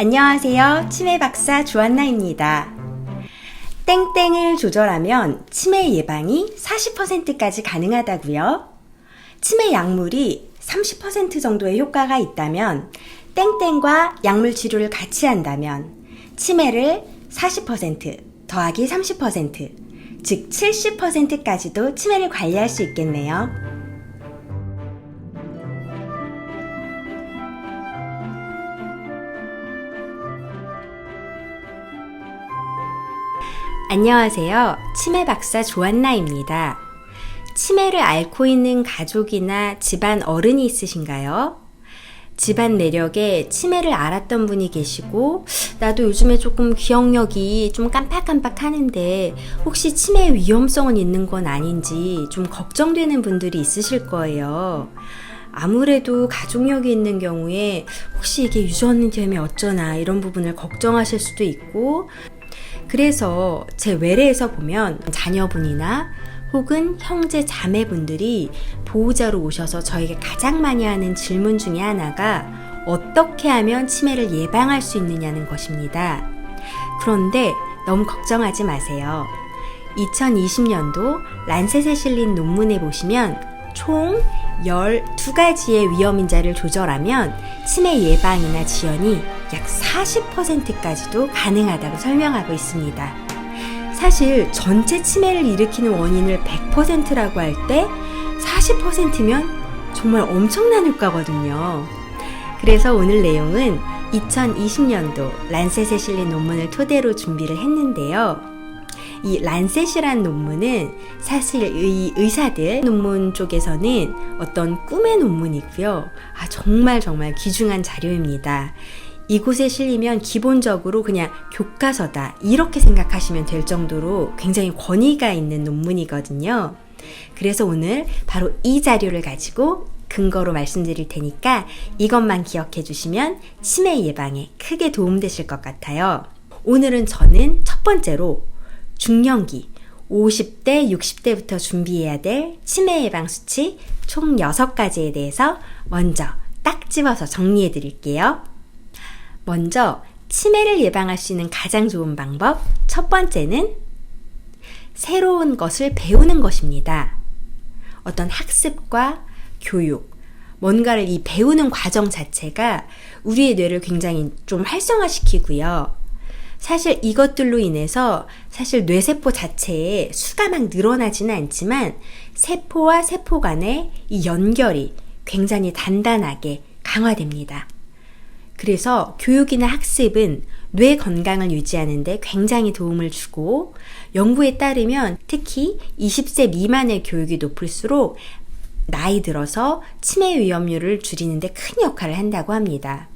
안녕하세요. 치매 박사 주한나입니다. 땡땡을 조절하면 치매 예방이 40%까지 가능하다고요? 치매 약물이 30% 정도의 효과가 있다면 땡땡과 약물 치료를 같이 한다면 치매를 40% 더하기 30%, 즉 70%까지도 치매를 관리할 수 있겠네요. 안녕하세요. 치매 박사 조한나입니다. 치매를 앓고 있는 가족이나 집안 어른이 있으신가요? 집안 내력에 치매를 앓았던 분이 계시고, 나도 요즘에 조금 기억력이 좀 깜빡깜빡 하는데, 혹시 치매 위험성은 있는 건 아닌지 좀 걱정되는 분들이 있으실 거예요. 아무래도 가족력이 있는 경우에 혹시 이게 유전이 되면 어쩌나 이런 부분을 걱정하실 수도 있고, 그래서 제 외래에서 보면 자녀분이나 혹은 형제 자매분들이 보호자로 오셔서 저에게 가장 많이 하는 질문 중에 하나가 어떻게 하면 치매를 예방할 수 있느냐는 것입니다. 그런데 너무 걱정하지 마세요. 2020년도 란셋에 실린 논문에 보시면 총 12가지의 위험인자를 조절하면 치매 예방이나 지연이 약 40%까지도 가능하다고 설명하고 있습니다. 사실 전체 치매를 일으키는 원인을 100%라고 할 때 40%면 정말 엄청난 효과거든요. 그래서 오늘 내용은 2020년도 란셋에 실린 논문을 토대로 준비를 했는데요. 이 란셋이란 논문은 사실 의, 의사들 논문 쪽에서는 어떤 꿈의 논문이고요. 아, 정말 정말 귀중한 자료입니다. 이곳에 실리면 기본적으로 그냥 교과서다. 이렇게 생각하시면 될 정도로 굉장히 권위가 있는 논문이거든요. 그래서 오늘 바로 이 자료를 가지고 근거로 말씀드릴 테니까 이것만 기억해 주시면 치매 예방에 크게 도움되실 것 같아요. 오늘은 저는 첫 번째로 중년기 50대, 60대부터 준비해야 될 치매 예방 수치 총 6가지에 대해서 먼저 딱 집어서 정리해 드릴게요. 먼저 치매를 예방할 수 있는 가장 좋은 방법 첫 번째는 새로운 것을 배우는 것입니다. 어떤 학습과 교육, 뭔가를 이 배우는 과정 자체가 우리의 뇌를 굉장히 좀 활성화시키고요. 사실 이것들로 인해서 사실 뇌세포 자체의 수가 막 늘어나지는 않지만 세포와 세포 간의 이 연결이 굉장히 단단하게 강화됩니다. 그래서 교육이나 학습은 뇌 건강을 유지하는데 굉장히 도움을 주고 연구에 따르면 특히 20세 미만의 교육이 높을수록 나이 들어서 치매 위험률을 줄이는데 큰 역할을 한다고 합니다.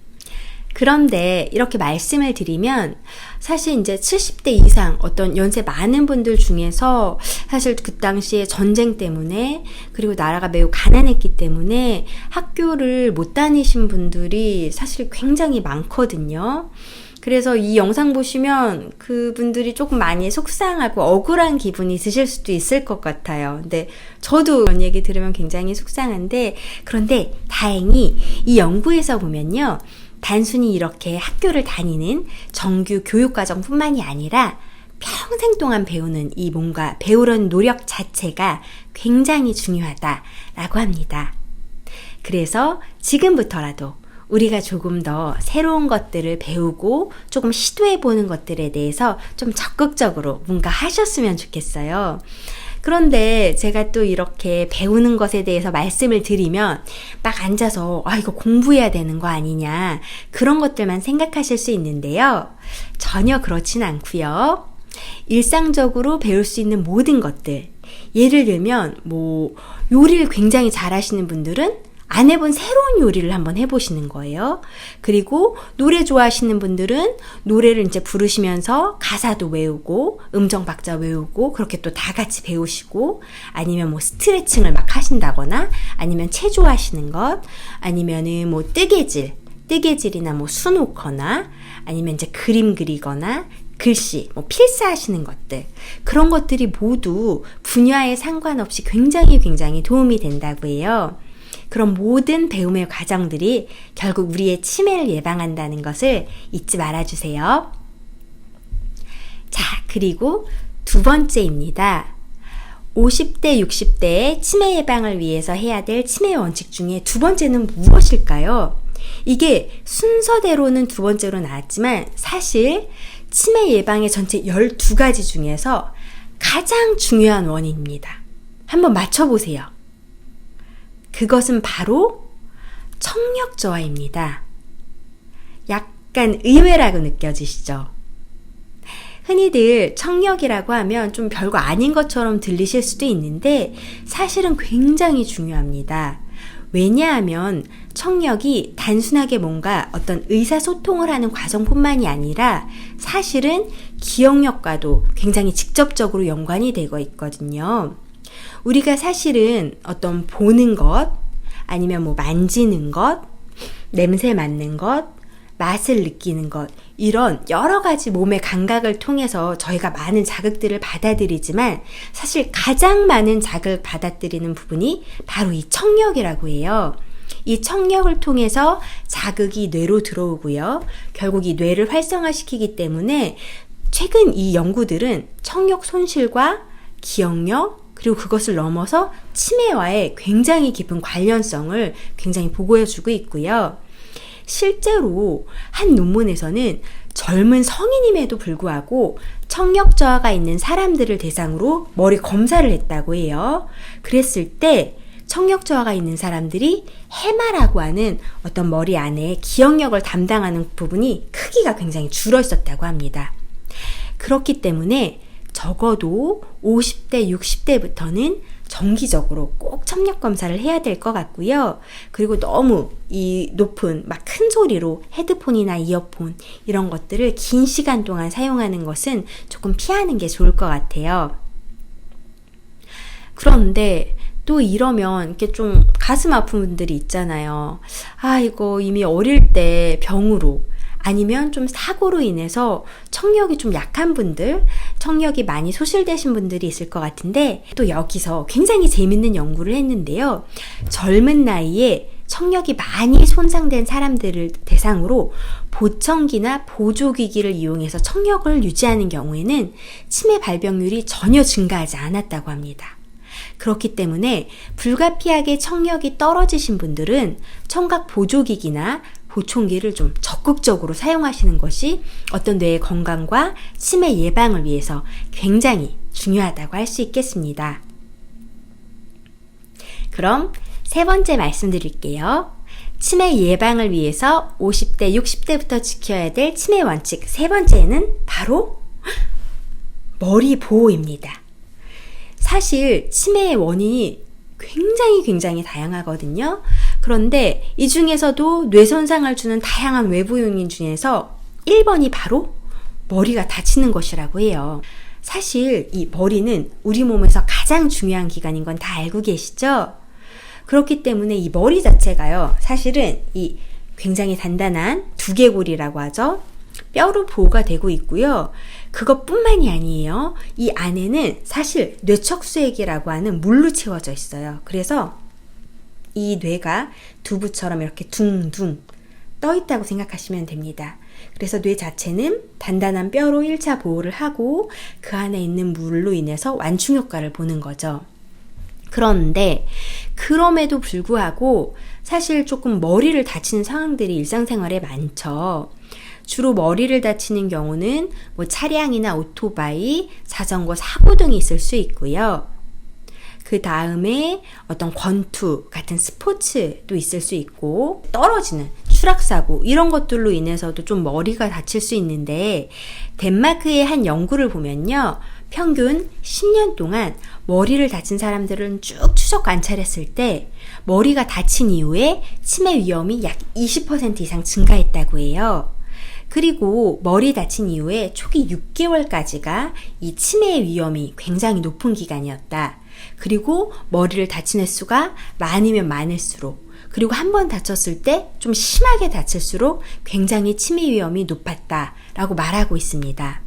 그런데 이렇게 말씀을 드리면 사실 이제 70대 이상 어떤 연세 많은 분들 중에서 사실 그 당시에 전쟁 때문에 그리고 나라가 매우 가난했기 때문에 학교를 못 다니신 분들이 사실 굉장히 많거든요. 그래서 이 영상 보시면 그분들이 조금 많이 속상하고 억울한 기분이 드실 수도 있을 것 같아요. 근데 저도 이런 얘기 들으면 굉장히 속상한데, 그런데 다행히 이 연구에서 보면요. 단순히 이렇게 학교를 다니는 정규 교육과정뿐만이 아니라 평생 동안 배우는 이 뭔가 배우려는 노력 자체가 굉장히 중요하다라고 합니다. 그래서 지금부터라도 우리가 조금 더 새로운 것들을 배우고 조금 시도해 보는 것들에 대해서 좀 적극적으로 뭔가 하셨으면 좋겠어요. 그런데 제가 또 이렇게 배우는 것에 대해서 말씀을 드리면 막 앉아서 아, 이거 공부해야 되는 거 아니냐. 그런 것들만 생각하실 수 있는데요. 전혀 그렇진 않고요. 일상적으로 배울 수 있는 모든 것들. 예를 들면 뭐 요리를 굉장히 잘하시는 분들은 안 해본 새로운 요리를 한번 해보시는 거예요. 그리고 노래 좋아하시는 분들은 노래를 이제 부르시면서 가사도 외우고 음정 박자 외우고 그렇게 또 다 같이 배우시고 아니면 뭐 스트레칭을 막 하신다거나 아니면 체조 하시는 것 아니면은 뭐 뜨개질 뜨개질이나 뭐 수놓거나 아니면 이제 그림 그리거나 글씨, 뭐 필사하시는 것들 그런 것들이 모두 분야에 상관없이 굉장히 굉장히 도움이 된다고 해요. 그런 모든 배움의 과정들이 결국 우리의 치매를 예방한다는 것을 잊지 말아주세요. 자, 그리고 두 번째입니다. 50대, 60대의 치매 예방을 위해서 해야 될 치매 원칙 중에 두 번째는 무엇일까요? 이게 순서대로는 두 번째로 나왔지만 사실 치매 예방의 전체 12가지 중에서 가장 중요한 원인입니다. 한번 맞춰보세요. 그것은 바로 청력 저하입니다. 약간 의외라고 느껴지시죠? 흔히들 청력이라고 하면 좀 별거 아닌 것처럼 들리실 수도 있는데 사실은 굉장히 중요합니다. 왜냐하면 청력이 단순하게 뭔가 어떤 의사소통을 하는 과정뿐만이 아니라 사실은 기억력과도 굉장히 직접적으로 연관이 되고 있거든요. 우리가 사실은 어떤 보는 것, 아니면 뭐 만지는 것, 냄새 맡는 것, 맛을 느끼는 것, 이런 여러 가지 몸의 감각을 통해서 저희가 많은 자극들을 받아들이지만 사실 가장 많은 자극을 받아들이는 부분이 바로 이 청력이라고 해요. 이 청력을 통해서 자극이 뇌로 들어오고요. 결국 이 뇌를 활성화시키기 때문에 최근 이 연구들은 청력 손실과 기억력, 그리고 그것을 넘어서 치매와의 굉장히 깊은 관련성을 굉장히 보고해주고 있고요. 실제로 한 논문에서는 젊은 성인임에도 불구하고 청력 저하가 있는 사람들을 대상으로 머리 검사를 했다고 해요. 그랬을 때 청력 저하가 있는 사람들이 해마라고 하는 어떤 머리 안에 기억력을 담당하는 부분이 크기가 굉장히 줄어 있었다고 합니다. 그렇기 때문에 적어도 50대, 60대부터는 정기적으로 꼭 청력 검사를 해야 될 것 같고요. 그리고 너무 이 높은 막 큰 소리로 헤드폰이나 이어폰 이런 것들을 긴 시간 동안 사용하는 것은 조금 피하는 게 좋을 것 같아요. 그런데 또 이러면 이렇게 좀 가슴 아픈 분들이 있잖아요. 아, 이거 이미 어릴 때 병으로 아니면 좀 사고로 인해서 청력이 좀 약한 분들, 청력이 많이 소실되신 분들이 있을 것 같은데 또 여기서 굉장히 재밌는 연구를 했는데요. 젊은 나이에 청력이 많이 손상된 사람들을 대상으로 보청기나 보조기기를 이용해서 청력을 유지하는 경우에는 치매 발병률이 전혀 증가하지 않았다고 합니다. 그렇기 때문에 불가피하게 청력이 떨어지신 분들은 청각 보조기기나 보충기를 좀 적극적으로 사용하시는 것이 어떤 뇌의 건강과 치매 예방을 위해서 굉장히 중요하다고 할 수 있겠습니다. 그럼 세 번째 말씀드릴게요. 치매 예방을 위해서 50대, 60대부터 지켜야 될 치매 원칙 세 번째는 바로 머리 보호입니다. 사실 치매의 원인이 굉장히 굉장히 다양하거든요. 그런데 이 중에서도 뇌 손상을 주는 다양한 외부 요인 중에서 1번이 바로 머리가 다치는 것이라고 해요. 사실 이 머리는 우리 몸에서 가장 중요한 기관인 건 다 알고 계시죠? 그렇기 때문에 이 머리 자체가요, 사실은 이 굉장히 단단한 두개골이라고 하죠. 뼈로 보호가 되고 있고요. 그것뿐만이 아니에요. 이 안에는 사실 뇌척수액이라고 하는 물로 채워져 있어요. 그래서 이 뇌가 두부처럼 이렇게 둥둥 떠 있다고 생각하시면 됩니다. 그래서 뇌 자체는 단단한 뼈로 1차 보호를 하고 그 안에 있는 물로 인해서 완충 효과를 보는 거죠. 그런데 그럼에도 불구하고 사실 조금 머리를 다치는 상황들이 일상생활에 많죠. 주로 머리를 다치는 경우는 뭐 차량이나 오토바이, 자전거 사고 등이 있을 수 있고요. 그 다음에 어떤 권투 같은 스포츠도 있을 수 있고 떨어지는 추락사고 이런 것들로 인해서도 좀 머리가 다칠 수 있는데 덴마크의 한 연구를 보면요. 평균 10년 동안 머리를 다친 사람들은 쭉 추적 관찰했을 때 머리가 다친 이후에 치매 위험이 약 20% 이상 증가했다고 해요. 그리고 머리 다친 이후에 초기 6개월까지가 이 치매의 위험이 굉장히 높은 기간이었다. 그리고 머리를 다친 횟수가 많으면 많을수록 그리고 한 번 다쳤을 때 좀 심하게 다칠수록 굉장히 치매 위험이 높았다라고 말하고 있습니다.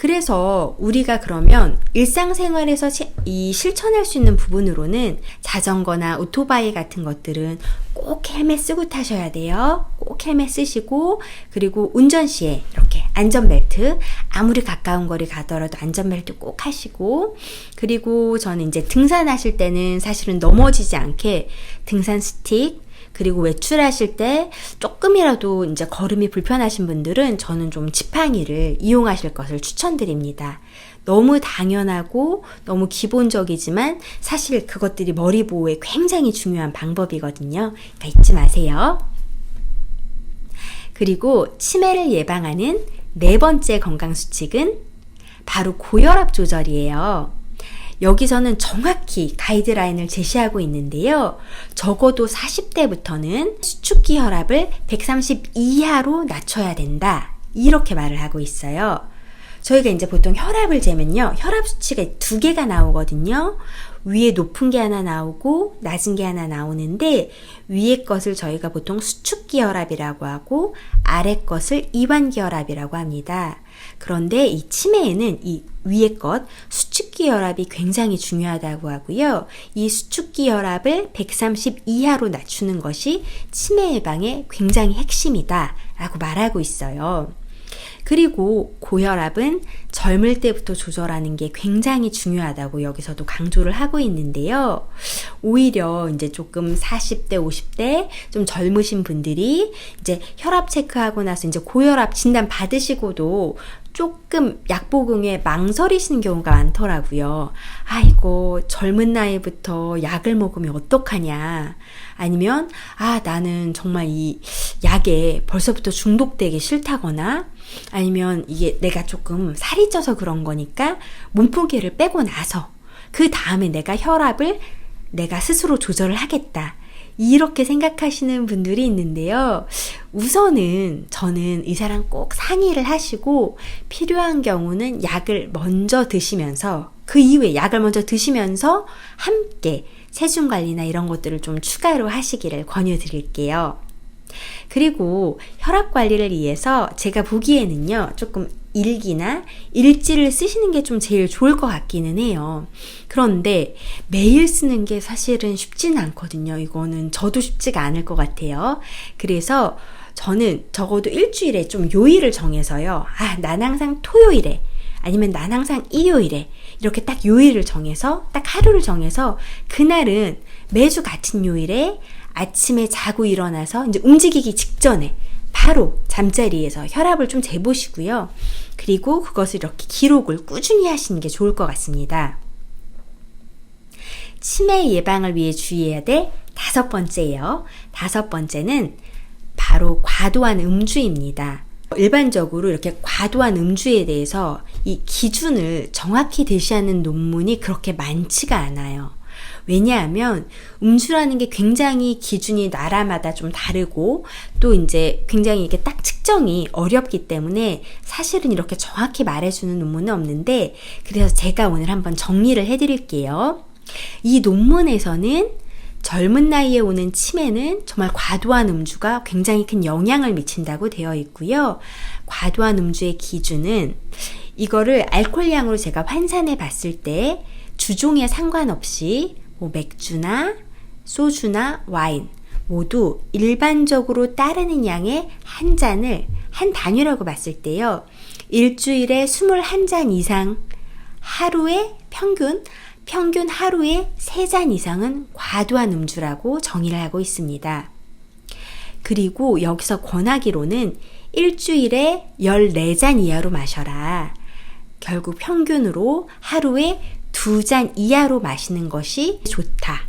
그래서 우리가 그러면 일상생활에서 시- 이 실천할 수 있는 부분으로는 자전거나 오토바이 같은 것들은 꼭 헬멧 쓰고 타셔야 돼요. 꼭 헬멧 쓰시고 그리고 운전 시에 이렇게 안전벨트 아무리 가까운 거리 가더라도 안전벨트 꼭 하시고 그리고 저는 이제 등산하실 때는 사실은 넘어지지 않게 등산 스틱 그리고 외출하실 때 조금이라도 이제 걸음이 불편하신 분들은 저는 좀 지팡이를 이용하실 것을 추천드립니다. 너무 당연하고 너무 기본적이지만 사실 그것들이 머리 보호에 굉장히 중요한 방법이거든요. 그러니까 잊지 마세요. 그리고 치매를 예방하는 네 번째 건강 수칙은 바로 고혈압 조절이에요. 여기서는 정확히 가이드라인을 제시하고 있는데요. 적어도 40대부터는 수축기 혈압을 130 이하로 낮춰야 된다. 이렇게 말을 하고 있어요. 저희가 이제 보통 혈압을 재면요. 혈압 수치가 두 개가 나오거든요. 위에 높은 게 하나 나오고 낮은 게 하나 나오는데 위에 것을 저희가 보통 수축 기 혈압이라고 하고 아래 것을 이완 기 혈압이라고 합니다. 그런데 이 치매에는 이 위에 것 수축기 혈압이 굉장히 중요하다고 하고요. 이 수축기 혈압을 130 이하로 낮추는 것이 치매 예방의 굉장히 핵심이다라고 말하고 있어요. 그리고 고혈압은 젊을 때부터 조절하는 게 굉장히 중요하다고 여기서도 강조를 하고 있는데요. 오히려 이제 조금 40대, 50대 좀 젊으신 분들이 이제 혈압 체크하고 나서 이제 고혈압 진단 받으시고도 조금 약 복용에 망설이시는 경우가 많더라고요. 아이고, 젊은 나이부터 약을 먹으면 어떡하냐. 아니면, 아, 나는 정말 이 약에 벌써부터 중독되기 싫다거나, 아니면 이게 내가 조금 살이 쪄서 그런 거니까 몸무게를 빼고 나서, 그 다음에 내가 혈압을 내가 스스로 조절을 하겠다. 이렇게 생각하시는 분들이 있는데요. 우선은 저는 의사랑 꼭 상의를 하시고 필요한 경우는 약을 먼저 드시면서 그 이후에 약을 먼저 드시면서 함께 체중 관리나 이런 것들을 좀 추가로 하시기를 권유 드릴게요. 그리고 혈압 관리를 위해서 제가 보기에는요, 조금 일기나 일지를 쓰시는 게 좀 제일 좋을 것 같기는 해요. 그런데 매일 쓰는 게 사실은 쉽지는 않거든요. 이거는 저도 쉽지가 않을 것 같아요. 그래서 저는 적어도 일주일에 좀 요일을 정해서요. 아, 난 항상 토요일에 아니면 난 항상 일요일에 이렇게 딱 요일을 정해서 딱 하루를 정해서 그날은 매주 같은 요일에 아침에 자고 일어나서 이제 움직이기 직전에 바로 잠자리에서 혈압을 좀 재보시고요. 그리고 그것을 이렇게 기록을 꾸준히 하시는 게 좋을 것 같습니다. 치매 예방을 위해 주의해야 될 다섯 번째예요. 다섯 번째는 바로 과도한 음주입니다. 일반적으로 이렇게 과도한 음주에 대해서 이 기준을 정확히 대시하는 논문이 그렇게 많지가 않아요. 왜냐하면 음주라는 게 굉장히 기준이 나라마다 좀 다르고 또 이제 굉장히 이게 딱 측정이 어렵기 때문에 사실은 이렇게 정확히 말해주는 논문은 없는데 그래서 제가 오늘 한번 정리를 해드릴게요. 이 논문에서는 젊은 나이에 오는 치매는 정말 과도한 음주가 굉장히 큰 영향을 미친다고 되어 있고요. 과도한 음주의 기준은 이거를 알코올량으로 제가 환산해 봤을 때 주종에 상관없이 뭐 맥주나 소주나 와인 모두 일반적으로 따르는 양의 한 잔을 한 단위라고 봤을 때요. 일주일에 21잔 이상 하루에 평균 평균 하루에 3잔 이상은 과도한 음주라고 정의를 하고 있습니다. 그리고 여기서 권하기로는 일주일에 14잔 이하로 마셔라. 결국 평균으로 하루에 2잔 이하로 마시는 것이 좋다.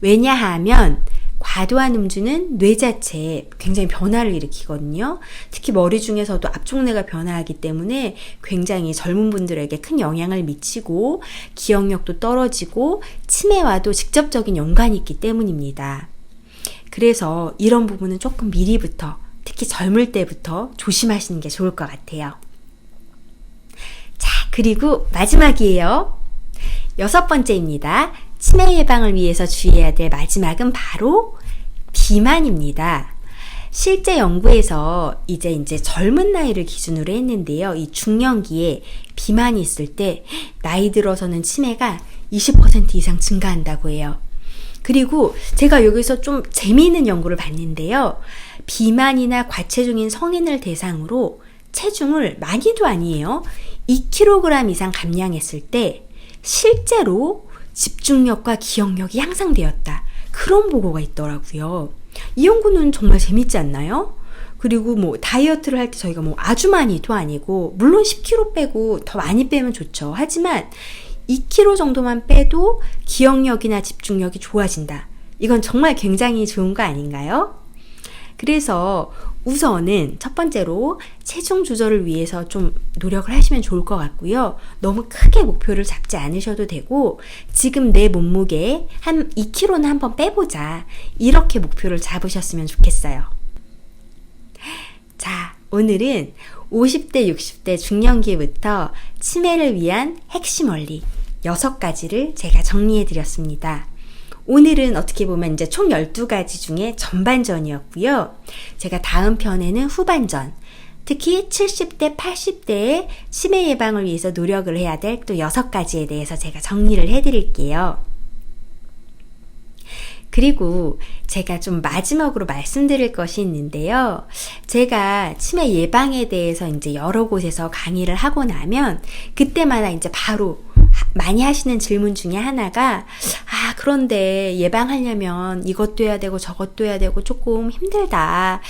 왜냐하면 과도한 음주는 뇌 자체에 굉장히 변화를 일으키거든요. 특히 머리 중에서도 앞쪽뇌가 변화하기 때문에 굉장히 젊은 분들에게 큰 영향을 미치고 기억력도 떨어지고 치매와도 직접적인 연관이 있기 때문입니다. 그래서 이런 부분은 조금 미리부터 특히 젊을 때부터 조심하시는 게 좋을 것 같아요. 자, 그리고 마지막이에요. 여섯 번째입니다. 치매 예방을 위해서 주의해야 될 마지막은 바로 비만입니다. 실제 연구에서 이제 이제 젊은 나이를 기준으로 했는데요. 이 중년기에 비만이 있을 때 나이 들어서는 치매가 20% 이상 증가한다고 해요. 그리고 제가 여기서 좀 재미있는 연구를 봤는데요. 비만이나 과체중인 성인을 대상으로 체중을 많이도 아니에요. 2kg 이상 감량했을 때 실제로 집중력과 기억력이 향상되었다. 그런 보고가 있더라고요. 이 연구는 정말 재밌지 않나요? 그리고 뭐 다이어트를 할 때 저희가 뭐 아주 많이도 아니고 물론 10kg 빼고 더 많이 빼면 좋죠. 하지만 2kg 정도만 빼도 기억력이나 집중력이 좋아진다. 이건 정말 굉장히 좋은 거 아닌가요? 그래서 우선은 첫 번째로 체중 조절을 위해서 좀 노력을 하시면 좋을 것 같고요. 너무 크게 목표를 잡지 않으셔도 되고, 지금 내 몸무게 한 2kg는 한번 빼보자. 이렇게 목표를 잡으셨으면 좋겠어요. 자, 오늘은 50대, 60대 중년기부터 치매를 위한 핵심 원리 6가지를 제가 정리해 드렸습니다. 오늘은 어떻게 보면 이제 총 12가지 중에 전반전이었고요. 제가 다음 편에는 후반전, 특히 70대, 80대의 치매 예방을 위해서 노력을 해야 될 또 6가지에 대해서 제가 정리를 해드릴게요. 그리고 제가 좀 마지막으로 말씀드릴 것이 있는데요. 제가 치매 예방에 대해서 이제 여러 곳에서 강의를 하고 나면 그때마다 이제 바로 많이 하시는 질문 중에 하나가 아 그런데 예방하려면 이것도 해야 되고 저것도 해야 되고 조금 힘들다.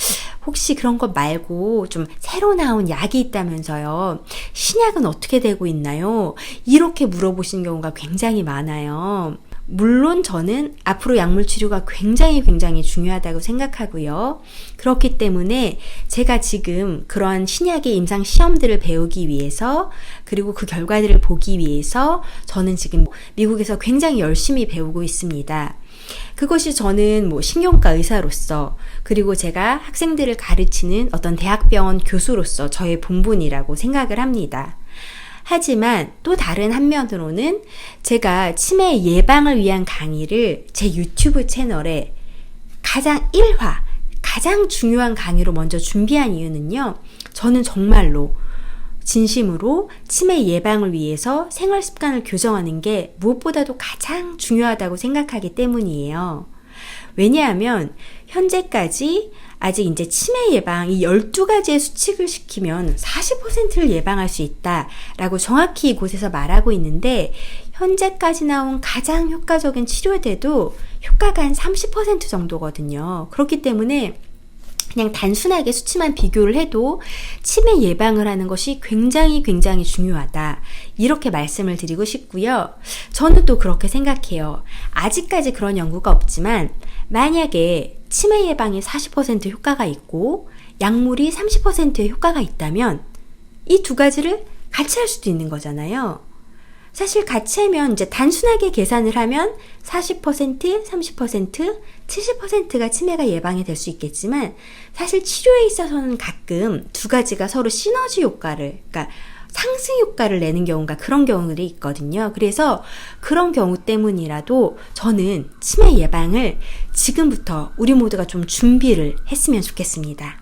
혹시 그런 것 말고 좀 새로 나온 약이 있다면서요. 신약은 어떻게 되고 있나요? 이렇게 물어보시는 경우가 굉장히 많아요. 물론 저는 앞으로 약물 치료가 굉장히 굉장히 중요하다고 생각하고요. 그렇기 때문에 제가 지금 그러한 신약의 임상 시험들을 배우기 위해서 그리고 그 결과들을 보기 위해서 저는 지금 미국에서 굉장히 열심히 배우고 있습니다. 그것이 저는 뭐 신경과 의사로서 그리고 제가 학생들을 가르치는 어떤 대학병원 교수로서 저의 본분이라고 생각을 합니다. 하지만 또 다른 한면으로는 제가 치매 예방을 위한 강의를 제 유튜브 채널에 가장 1화, 가장 중요한 강의로 먼저 준비한 이유는요. 저는 정말로 진심으로 치매 예방을 위해서 생활 습관을 교정하는 게 무엇보다도 가장 중요하다고 생각하기 때문이에요. 왜냐하면 현재까지 아직 이제 치매 예방 이 12가지의 수칙을 시키면 40%를 예방할 수 있다라고 정확히 이곳에서 말하고 있는데 현재까지 나온 가장 효과적인 치료에도 효과가 한 30% 정도거든요. 그렇기 때문에 그냥 단순하게 수치만 비교를 해도 치매 예방을 하는 것이 굉장히 굉장히 중요하다. 이렇게 말씀을 드리고 싶고요. 저는 또 그렇게 생각해요. 아직까지 그런 연구가 없지만 만약에 치매 예방에 40% 효과가 있고 약물이 30%의 효과가 있다면 이 두 가지를 같이 할 수도 있는 거잖아요. 사실 같이 하면 이제 단순하게 계산을 하면 40%, 30%, 70%가 치매가 예방이 될 수 있겠지만 사실 치료에 있어서는 가끔 두 가지가 서로 시너지 효과를, 그러니까 상승 효과를 내는 경우가 그런 경우들이 있거든요. 그래서 그런 경우 때문이라도 저는 치매 예방을 지금부터 우리 모두가 좀 준비를 했으면 좋겠습니다.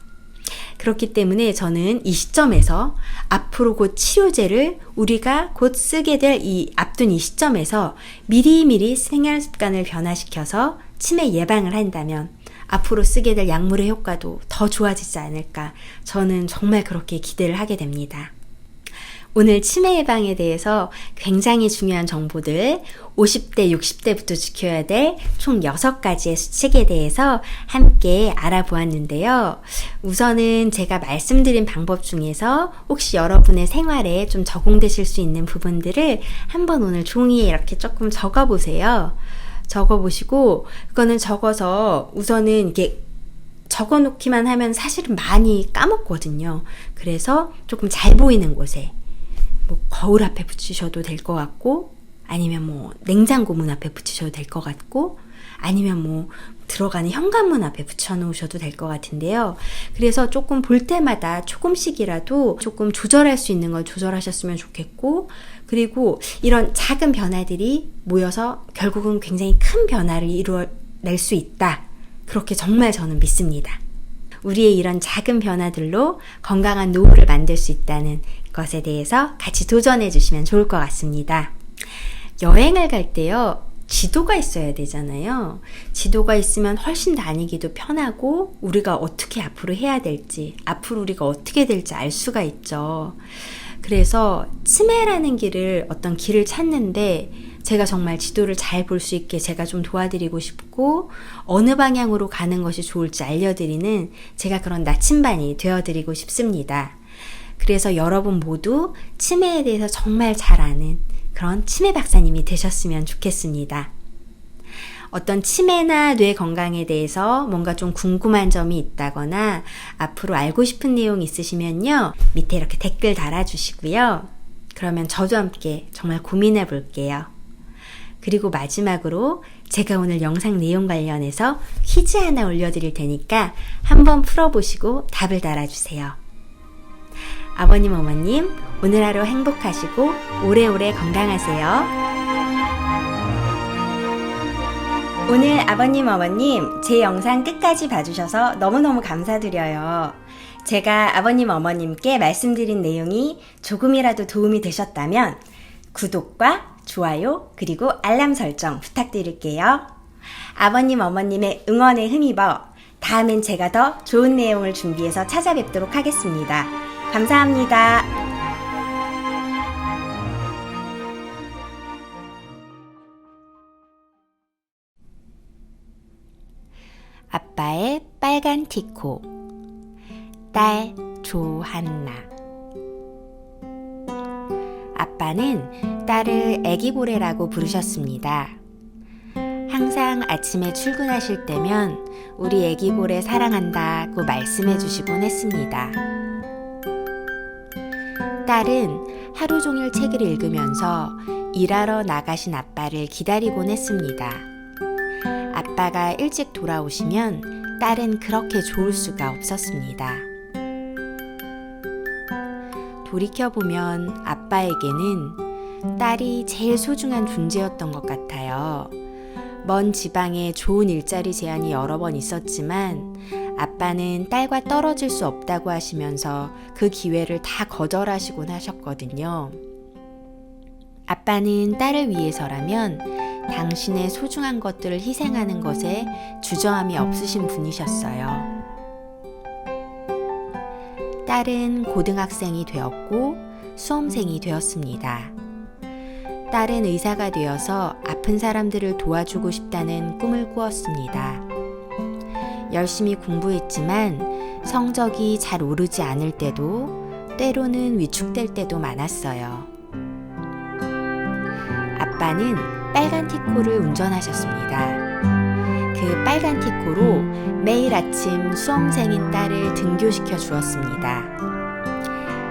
그렇기 때문에 저는 이 시점에서 앞으로 곧 치료제를 우리가 곧 쓰게 될 이 앞둔 이 시점에서 미리미리 생활 습관을 변화시켜서 치매 예방을 한다면 앞으로 쓰게 될 약물의 효과도 더 좋아지지 않을까 저는 정말 그렇게 기대를 하게 됩니다. 오늘 치매 예방에 대해서 굉장히 중요한 정보들 50대, 60대부터 지켜야 될 총 6가지의 수칙에 대해서 함께 알아보았는데요. 우선은 제가 말씀드린 방법 중에서 혹시 여러분의 생활에 좀 적용되실 수 있는 부분들을 한번 오늘 종이에 이렇게 조금 적어 보세요. 적어 보시고, 그거는 적어서 우선은 이게 적어 놓기만 하면 사실은 많이 까먹거든요. 그래서 조금 잘 보이는 곳에 뭐 거울 앞에 붙이셔도 될 것 같고 아니면 뭐 냉장고 문 앞에 붙이셔도 될 것 같고 아니면 뭐 들어가는 현관문 앞에 붙여 놓으셔도 될 것 같은데요. 그래서 조금 볼 때마다 조금씩이라도 조금 조절할 수 있는 걸 조절하셨으면 좋겠고, 그리고 이런 작은 변화들이 모여서 결국은 굉장히 큰 변화를 이루어낼 수 있다. 그렇게 정말 저는 믿습니다. 우리의 이런 작은 변화들로 건강한 노후를 만들 수 있다는 것에 대해서 같이 도전해 주시면 좋을 것 같습니다. 여행을 갈 때요, 지도가 있어야 되잖아요. 지도가 있으면 훨씬 다니기도 편하고, 우리가 어떻게 앞으로 해야 될지, 앞으로 우리가 어떻게 될지 알 수가 있죠. 그래서 치매라는 길을 어떤 길을 찾는데, 제가 정말 지도를 잘 볼 수 있게 제가 좀 도와드리고 싶고, 어느 방향으로 가는 것이 좋을지 알려드리는 제가 그런 나침반이 되어드리고 싶습니다. 그래서 여러분 모두 치매에 대해서 정말 잘 아는 그런 치매 박사님이 되셨으면 좋겠습니다. 어떤 치매나 뇌 건강에 대해서 뭔가 좀 궁금한 점이 있다거나 앞으로 알고 싶은 내용 있으시면요. 밑에 이렇게 댓글 달아주시고요. 그러면 저도 함께 정말 고민해 볼게요. 그리고 마지막으로 제가 오늘 영상 내용 관련해서 퀴즈 하나 올려드릴 테니까 한번 풀어보시고 답을 달아주세요. 아버님, 어머님, 오늘 하루 행복하시고 오래오래 건강하세요. 오늘 아버님, 어머님, 제 영상 끝까지 봐주셔서 너무너무 감사드려요. 제가 아버님, 어머님께 말씀드린 내용이 조금이라도 도움이 되셨다면 구독과 좋아요, 그리고 알람 설정 부탁드릴게요. 아버님, 어머님의 응원에 힘입어 다음엔 제가 더 좋은 내용을 준비해서 찾아뵙도록 하겠습니다. 감사합니다. 아빠의 빨간 티코 딸 조한나 아빠는 딸을 애기보레라고 부르셨습니다. 항상 아침에 출근하실 때면 우리 애기보레 사랑한다고 말씀해 주시곤 했습니다. 딸은 하루 종일 책을 읽으면서 일하러 나가신 아빠를 기다리곤 했습니다. 아빠가 일찍 돌아오시면 딸은 그렇게 좋을 수가 없었습니다. 돌이켜보면 아빠에게는 딸이 제일 소중한 존재였던 것 같아요. 먼 지방에 좋은 일자리 제안이 여러 번 있었지만 아빠는 딸과 떨어질 수 없다고 하시면서 그 기회를 다 거절하시곤 하셨거든요. 아빠는 딸을 위해서라면 당신의 소중한 것들을 희생하는 것에 주저함이 없으신 분이셨어요. 딸은 고등학생이 되었고 수험생이 되었습니다. 딸은 의사가 되어서 아픈 사람들을 도와주고 싶다는 꿈을 꾸었습니다. 열심히 공부했지만 성적이 잘 오르지 않을 때도 때로는 위축될 때도 많았어요. 아빠는 빨간 티코를 운전하셨습니다. 그 빨간 티코로 매일 아침 수험생인 딸을 등교시켜 주었습니다.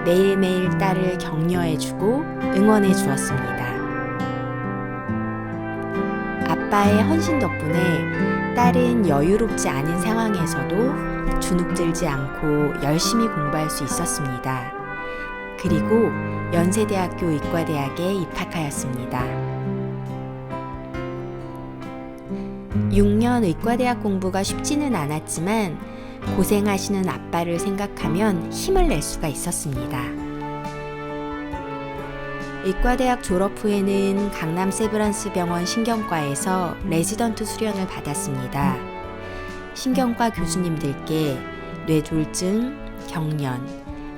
매일매일 딸을 격려해 주고 응원해 주었습니다. 아빠의 헌신 덕분에 딸은 여유롭지 않은 상황에서도 주눅들지 않고 열심히 공부할 수 있었습니다. 그리고 연세대학교 의과대학에 입학하였습니다. 6년 의과대학 공부가 쉽지는 않았지만 고생하시는 아빠를 생각하면 힘을 낼 수가 있었습니다. 의과대학 졸업 후에는 강남 세브란스 병원 신경과에서 레지던트 수련을 받았습니다. 신경과 교수님들께 뇌졸중, 경련,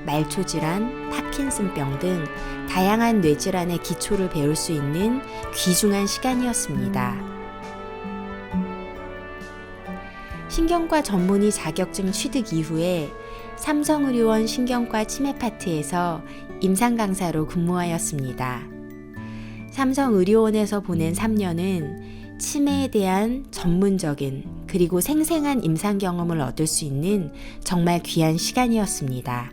말초질환, 파킨슨병 등 다양한 뇌질환의 기초를 배울 수 있는 귀중한 시간이었습니다. 신경과 전문의 자격증 취득 이후에 삼성의료원 신경과 치매 파트에서 임상 강사로 근무하였습니다. 삼성의료원에서 보낸 3년은 치매에 대한 전문적인 그리고 생생한 임상 경험을 얻을 수 있는 정말 귀한 시간이었습니다.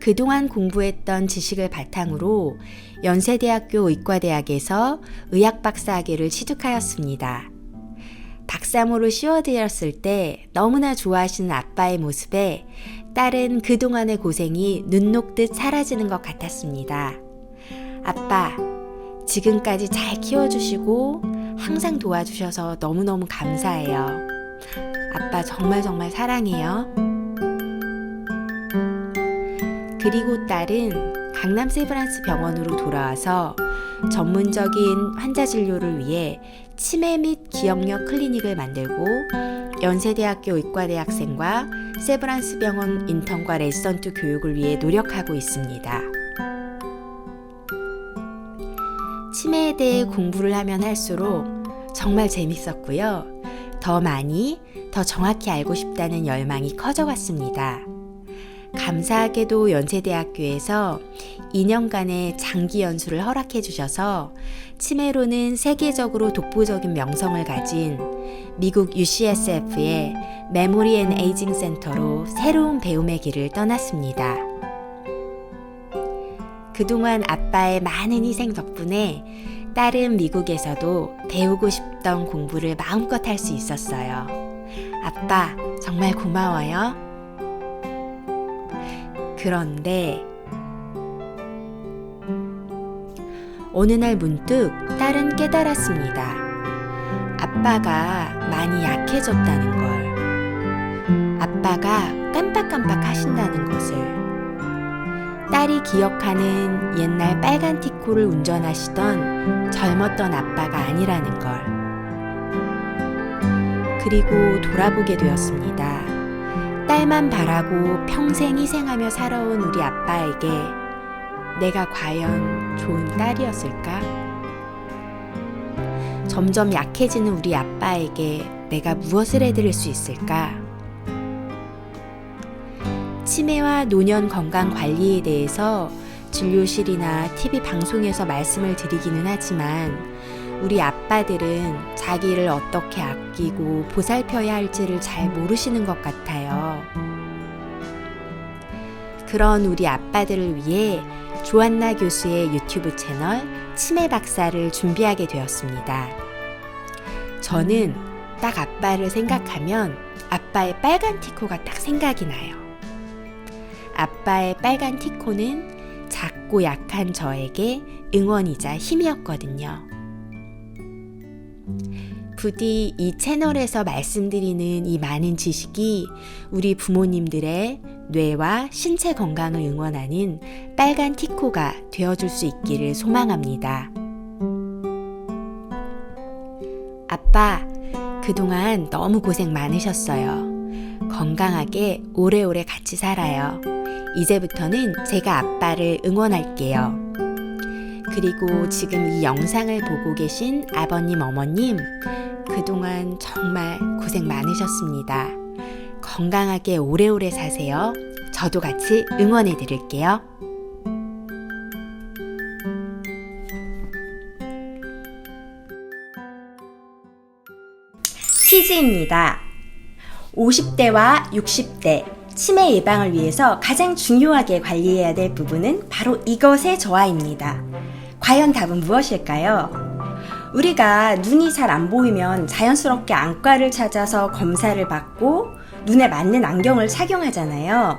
그동안 공부했던 지식을 바탕으로 연세대학교 의과대학에서 의학박사학위를 취득하였습니다. 박사모를 씌워드렸을 때 너무나 좋아하시는 아빠의 모습에 딸은 그동안의 고생이 눈 녹듯 사라지는 것 같았습니다. 아빠, 지금까지 잘 키워주시고 항상 도와주셔서 너무너무 감사해요. 아빠 정말 정말 사랑해요. 그리고 딸은 강남 세브란스 병원으로 돌아와서 전문적인 환자 진료를 위해 치매 및 기억력 클리닉을 만들고 연세대학교 의과대학생과 세브란스 병원 인턴과 레지던트 교육을 위해 노력하고 있습니다. 치매에 대해 공부를 하면 할수록 정말 재밌었고요. 더 많이, 더 정확히 알고 싶다는 열망이 커져갔습니다. 감사하게도 연세대학교에서 2년간의 장기 연수를 허락해 주셔서 치매로는 세계적으로 독보적인 명성을 가진 미국 UCSF의 메모리 앤 에이징 센터로 새로운 배움의 길을 떠났습니다. 그동안 아빠의 많은 희생 덕분에 딸은 미국에서도 배우고 싶던 공부를 마음껏 할 수 있었어요. 아빠, 정말 고마워요. 그런데 어느 날 문득 딸은 깨달았습니다. 아빠가 많이 약해졌다는 걸. 아빠가 깜빡깜빡 하신다는 것을. 딸이 기억하는 옛날 빨간 티코를 운전하시던 젊었던 아빠가 아니라는 걸. 그리고 돌아보게 되었습니다. 딸만 바라고 평생 희생하며 살아온 우리 아빠에게 내가 과연 좋은 딸이었을까? 점점 약해지는 우리 아빠에게 내가 무엇을 해드릴 수 있을까? 치매와 노년 건강 관리에 대해서 진료실이나 TV 방송에서 말씀을 드리기는 하지만 우리 아빠들은 자기를 어떻게 아끼고 보살펴야 할지를 잘 모르시는 것 같아요. 그런 우리 아빠들을 위해 조한나 교수의 유튜브 채널 치매 박사를 준비하게 되었습니다. 저는 딱 아빠를 생각하면 아빠의 빨간 티코가 딱 생각이 나요. 아빠의 빨간 티코는 작고 약한 저에게 응원이자 힘이었거든요. 부디 이 채널에서 말씀드리는 이 많은 지식이 우리 부모님들의 뇌와 신체 건강을 응원하는 빨간 티코가 되어줄 수 있기를 소망합니다. 아빠, 그동안 너무 고생 많으셨어요. 건강하게 오래오래 같이 살아요. 이제부터는 제가 아빠를 응원할게요. 그리고 지금 이 영상을 보고 계신 아버님, 어머님, 그동안 정말 고생 많으셨습니다. 건강하게 오래오래 사세요. 저도 같이 응원해 드릴게요. 퀴즈입니다. 50대와 60대 치매 예방을 위해서 가장 중요하게 관리해야 될 부분은 바로 이것의 저하입니다. 과연 답은 무엇일까요? 우리가 눈이 잘 안 보이면 자연스럽게 안과를 찾아서 검사를 받고 눈에 맞는 안경을 착용하잖아요.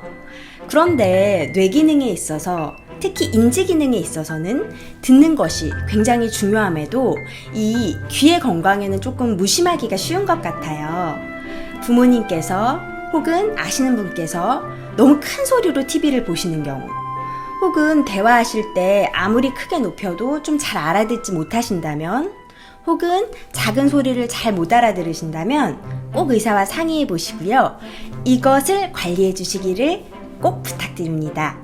그런데 뇌 기능에 있어서 특히 인지 기능에 있어서는 듣는 것이 굉장히 중요함에도 이 귀의 건강에는 조금 무심하기가 쉬운 것 같아요. 부모님께서 혹은 아시는 분께서 너무 큰 소리로 TV를 보시는 경우 혹은 대화하실 때 아무리 크게 높여도 좀 잘 알아듣지 못하신다면 혹은 작은 소리를 잘 못 알아들으신다면 꼭 의사와 상의해 보시고요. 이것을 관리해 주시기를 꼭 부탁드립니다.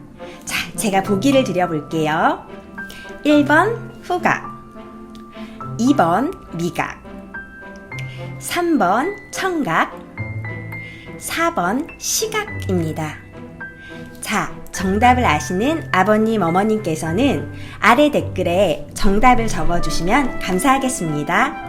자, 제가 보기를 드려볼게요. 1번 후각 2번 미각 3번 청각 4번 시각입니다. 자, 정답을 아시는 아버님, 어머님께서는 아래 댓글에 정답을 적어주시면 감사하겠습니다.